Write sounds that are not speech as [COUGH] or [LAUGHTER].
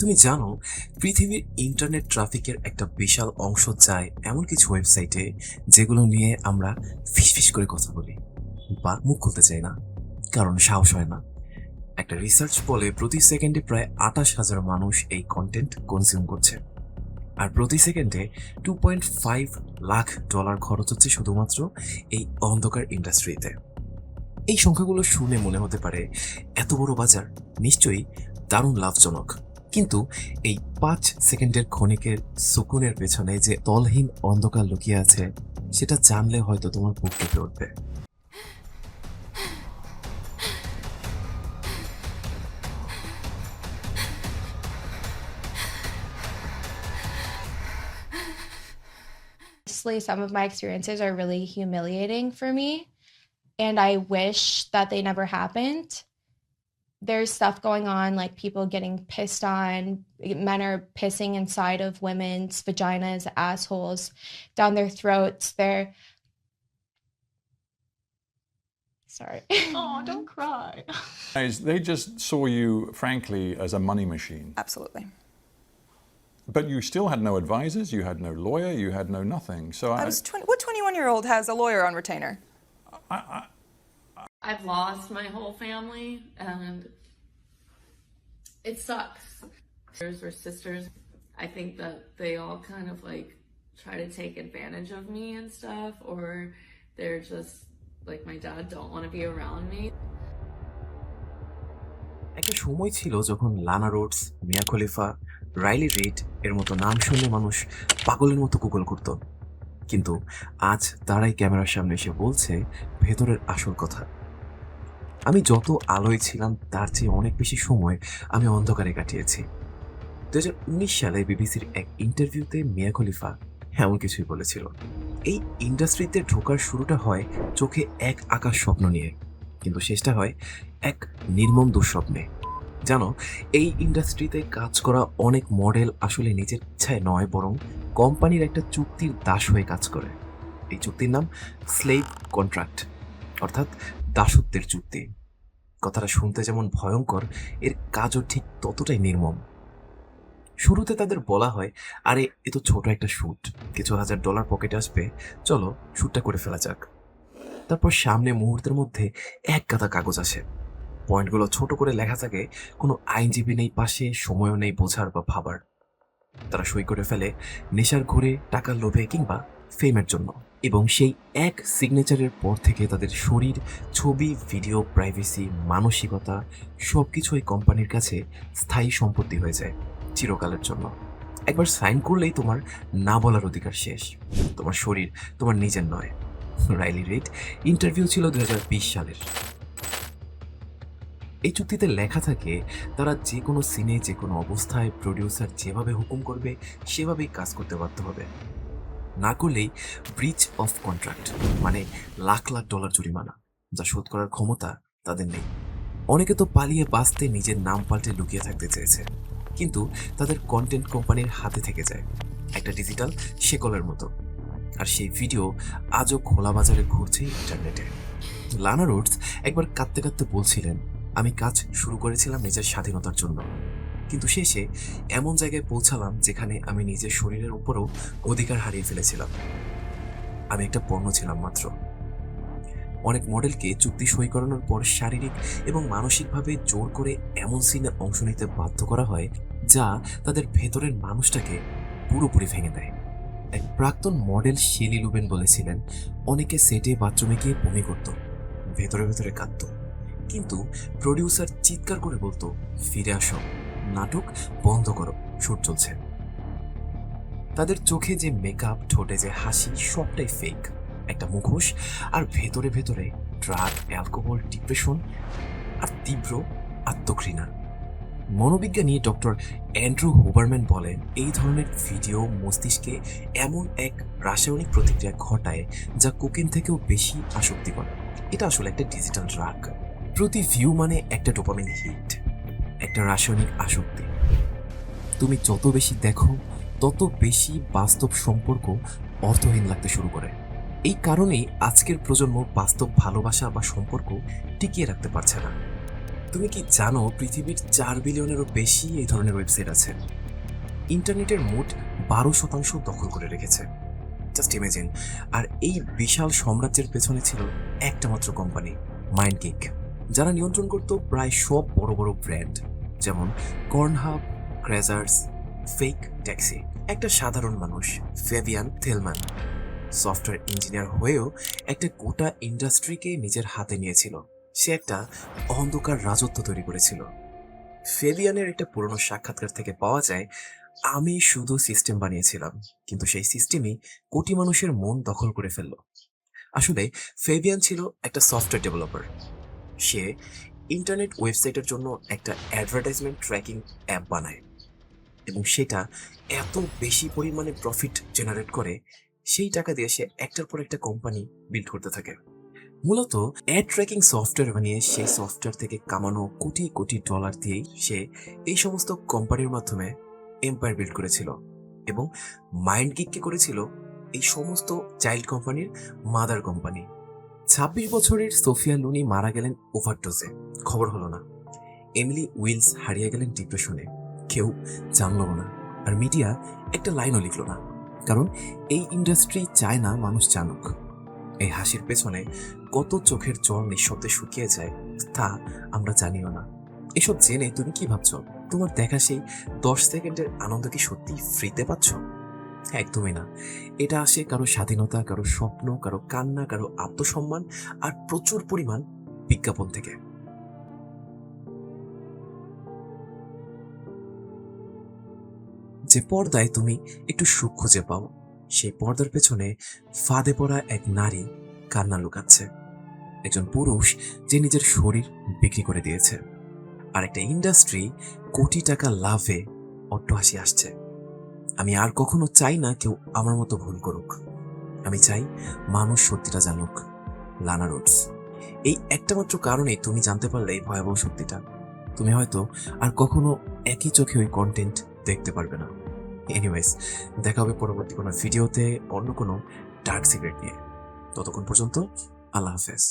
তুমি জানো, পৃথিবীর ইন্টারনেট ট্রাফিকের একটা বিশাল অংশ যায় এমন কিছু ওয়েবসাইটে যেগুলো নিয়ে আমরা ফিসফিস করে কথা বলি। বা মুখ খুলতে চাই না, কারণ সাহস হয় না। একটা রিসার্চ বলে প্রতি সেকেন্ডে প্রায় আঠাশ হাজার মানুষ এই কন্টেন্ট কনজিউম করছে। আর প্রতি সেকেন্ডে two point five lakh dollar খরচ হচ্ছে শুধুমাত্র এই অন্ধকার ইন্ডাস্ট্রিতে এই সংখ্যাগুলো শুনে মনে হতে পারে, এত বড় বাজার নিশ্চয়ই দারুণ লাভজনক। কিন্তু এই পাঁচ সেকেন্ডের ক্ষণিকের সুকুনের পেছনে যে তলহীন অন্ধকার লুকিয়ে আছে সেটা জানলে হয়তো তোমার বুক কেঁপে উঠবে some of my experiences are really humiliating for me. And I wish that they never happened. There's stuff going on, like people getting pissed on. Men are pissing inside of women's vaginas, assholes, down their throats. They're. Sorry. Oh, [LAUGHS] don't cry. Is They just saw you, frankly, as a money machine. Absolutely. But you still had no advisors, you had no lawyer, you had no nothing. So I I, was 20, what 21 year old has a lawyer on retainer? I've lost my whole family and it sucks. Brothers or sisters, I think that they all kind of like try to take advantage of me and stuff, or they're just like my dad don't want to be around me. একটা সময় ছিল যখন Lana Rhodes Mia Khalifa Riley Reid এর মতো নাম শুনলে মানুষ পাগলের মতো গুগল করত কিন্তু আজ তারাই ক্যামেরার সামনে এসে বলছে ভেতরের আসল কথা আমি যত আলোয় ছিলাম, তার চেয়ে অনেক বেশি সময় আমি অন্ধকারে কাটিয়েছি। দু হাজার উনিশ সালে বিবিসির এক ইন্টারভিউতে মিয়া খলিফা এমন কিছুই বলেছিল। এই ইন্ডাস্ট্রিতে ঢোকার শুরুটা হয় চোখে এক আকাশ স্বপ্ন নিয়ে, কিন্তু শেষটা হয় এক নির্মম দুঃস্বপ্নে। জানো, এই ইন্ডাস্ট্রিতে কাজ করা অনেক মডেল আসলে নিজের ইচ্ছায় নয়, বরং কোম্পানির একটা চুক্তির দাস হয়ে কাজ করে। এই চুক্তির নাম স্লেভ কন্ট্রাক্ট, অর্থাৎ দাসত্বের চুক্তি কথাটা শুনতে যেমন ভয়ঙ্কর, এর কাজও ঠিক ততটাই নির্মম। শুরুতে তাদের বলা হয়, আরে, এ তো ছোট একটা শ্যুট কিছু হাজার ডলার পকেটে আসবে, চলো শ্যুটটা করে ফেলা যাক। তারপর সামনে মুহূর্তের মধ্যে এক গাদা কাগজ আসে। পয়েন্টগুলো ছোট করে লেখা থাকে, কোনো আইনজীবী নেই পাশে, সময়ও নেই বোঝার বা ভাবার। তারা সই করে ফেলে, নেশার ঘুরে, টাকার লোভে কিংবা ফেমের জন্য। এবং সেই এক সিগনেচারের পর থেকে তাদের শরীর, ছবি ভিডিও প্রাইভেসি মানসিকতা সব কিছু কোম্পানির কাছে স্থায়ী সম্পত্তি হয়ে যায় চিরকালের জন্য। একবার সাইন করলেই তোমার না বলার অধিকার শেষ। তোমার শরীর তোমার নিজের নয়। রাইলি রেড ইন্টারভিউ ছিল দু হাজার বিশ সালের। এই চুক্তিতে লেখা থাকে, তারা যে কোনো সিনে যে কোনো অবস্থায় প্রডিউসার যেভাবে হুকুম করবে, সেভাবেই কাজ করতে বাধ্য হবে। না করলেই ব্রিচ অফ কন্ট্রাক্ট মানে লাখ লাখ ডলার জরিমানা, যা শোধ করার ক্ষমতা তাদের নেই। অনেকে তো পালিয়ে বাঁচতে নিজের নাম পাল্টে লুকিয়ে থাকতে চেয়েছে, কিন্তু তাদের কন্টেন্ট কোম্পানির হাতে থেকে যায়, একটা ডিজিটাল শেকলের মতো। আর সেই ভিডিও আজও খোলা বাজারে ঘুরছে ইন্টারনেটে লানা রোডস একবার কাঁদতে কাঁদতে বলছিলেন, আমি কাজ শুরু করেছিলাম নিজের স্বাধীনতার জন্য। কিন্তু শেষে এমন জায়গায় পৌঁছালাম যেখানে আমি নিজের শরীরের উপরও অধিকার হারিয়ে ফেলেছিলাম। আমি একটা পণ্য ছিলাম মাত্র। অনেক মডেলকে চুক্তি সই করানোর পর শারীরিক এবং মানসিকভাবে জোর করে এমন সিনে অংশ নিতে বাধ্য করা হয় যা তাদের ভেতরের মানুষটাকে পুরোপুরি ভেঙে দেয়। এক প্রাক্তন মডেল শেলি লুবেন বলেছিলেন, অনেকে সেটে বাথরুমে গিয়ে বমি করত, ভেতরে ভেতরে কাঁদত। কিন্তু প্রডিউসার চিৎকার করে বলতো, ফিরে আসো। নাটক বন্ধ করো শুট চলছে। তাদের চোখে যে মেকআপ ঠোঁটে যে হাসি, সবটাই ফেক একটা মুখোশ আর ভেতরে ভেতরে ড্রাগ অ্যালকোহল ডিপ্রেশন আর তীব্র আত্মঘৃণা। মনোবিজ্ঞানী ডক্টর অ্যান্ড্রু হুবারম্যান বলেন, এই ধরনের ভিডিও মস্তিষ্কে এমন এক রাসায়নিক প্রতিক্রিয়া ঘটায় যা কোকেন থেকেও বেশি আসক্তিকর। এটা আসলে একটা ডিজিটাল ড্রাগ প্রতি ভিউ মানে একটা ডোপামিন হিট একটা রাসায়নিক আসক্তি। তুমি যত বেশি দেখো, তত বেশি বাস্তব সম্পর্ক অর্থহীন লাগতে শুরু করে। এই কারণেই আজকের প্রজন্ম বাস্তব ভালোবাসা বা সম্পর্ক টিকিয়ে রাখতে পারছে না। তুমি কি জানো পৃথিবীর চার বিলিয়নেরও বেশি এই ধরনের ওয়েবসাইট আছে? ইন্টারনেটের মোট বারো শতাংশ দখল করে রেখেছে। Just imagine. আর এই বিশাল সাম্রাজ্যের পেছনে ছিল একটা মাত্র কোম্পানি মাইন্ড কিক যারা নিয়ন্ত্রণ করত প্রায় সব বড় বড় ব্র্যান্ড, যেমন কর্নহাব ক্রেজার্স ফেক ট্যাক্সি একটা সাধারণ মানুষ ফেভিয়ান থেলম্যান সফটওয়্যার ইঞ্জিনিয়ার হয়েও একটা গোটা ইন্ডাস্ট্রিকে নিজের হাতে নিয়েছিল। সে একটা অন্ধকার রাজত্ব তৈরি করেছিল। ফেভিয়ানের একটা পুরনো সাক্ষাৎকার থেকে পাওয়া যায়, আমি শুধু সিস্টেম বানিয়েছিলাম, কিন্তু সেই সিস্টেমই কোটি মানুষের মন দখল করে ফেলল। আসলে ফেভিয়ান ছিল একটা সফটওয়্যার ডেভেলপার সে ইন্টারনেট ওয়েবসাইটের জন্য একটা অ্যাডভার্টাইজমেন্ট ট্র্যাকিং অ্যাপ বানায় এবং সেটা এত বেশি পরিমাণে প্রফিট জেনারেট করে, সেই টাকা দিয়ে সে একটার পর একটা কোম্পানি বিল্ড করতে থাকে। মূলত অ্যাড ট্র্যাকিং সফটওয়্যার বানিয়ে সেই সফটওয়্যার থেকে কামানো কোটি কোটি ডলার দিয়েই সে এই সমস্ত কোম্পানির মাধ্যমে এম্পায়ার বিল্ড করেছিল এবং মাইন্ড গিককে করেছিল এই সমস্ত চাইল্ড কোম্পানির মাদার কোম্পানি ছাব্বিশ বছরের সোফিয়া লুনি মারা গেলেন ওভারডোজে। খবর হলো না। এমিলি উইলস হারিয়ে গেলেন ডিপ্রেশনে। কেউ জানলো না। আর মিডিয়া একটা লাইনও লিখল না। কারণ এই ইন্ডাস্ট্রি চায় না মানুষ জানুক। এই হাসির পেছনে কত চোখের জল নিঃশব্দে শুকিয়ে যায়, তা আমরা জানিও না। এসব জেনে তুমি কি ভাবছ? তোমার দেখা সেই দশ সেকেন্ডের আনন্দ কি সত্যি ফ্রিতে পাচ্ছ? একদমই না। এটা আসে কারও স্বাধীনতা, কারও স্বপ্ন, কারও কান্না, কারও আত্মসম্মান আর প্রচুর পরিমাণ বিজ্ঞাপন থেকে। যে পর্দায় তুমি একটু সুখ খুঁজে পাও, সেই পর্দার পেছনে ফাঁদে পড়া এক নারী কান্না লুকাচ্ছে। একজন পুরুষ যে নিজের শরীর বিক্রি করে দিয়েছে। আর একটা ইন্ডাস্ট্রি কোটি টাকা লাভে অট্টহাসি আসছে। আমি আর কখনো চাই না কেউ আমার মতো ভুল করুক। আমি চাই মানুষ সত্যিটা জানুক। লানা রোডস, এই একটা মাত্র কারণে তুমি জানতে পারলে এই ভয়াবহ সত্যিটা। তুমি হয়তো আর কখনো একই চোখে ওই কন্টেন্ট দেখতে পারবে না। এনিওয়েজ দেখা হবে পরবর্তী কোনো ভিডিওতে অন্য কোনো ডার্ক সিক্রেট নিয়ে। ততক্ষণ পর্যন্ত আল্লাহ হাফেজ।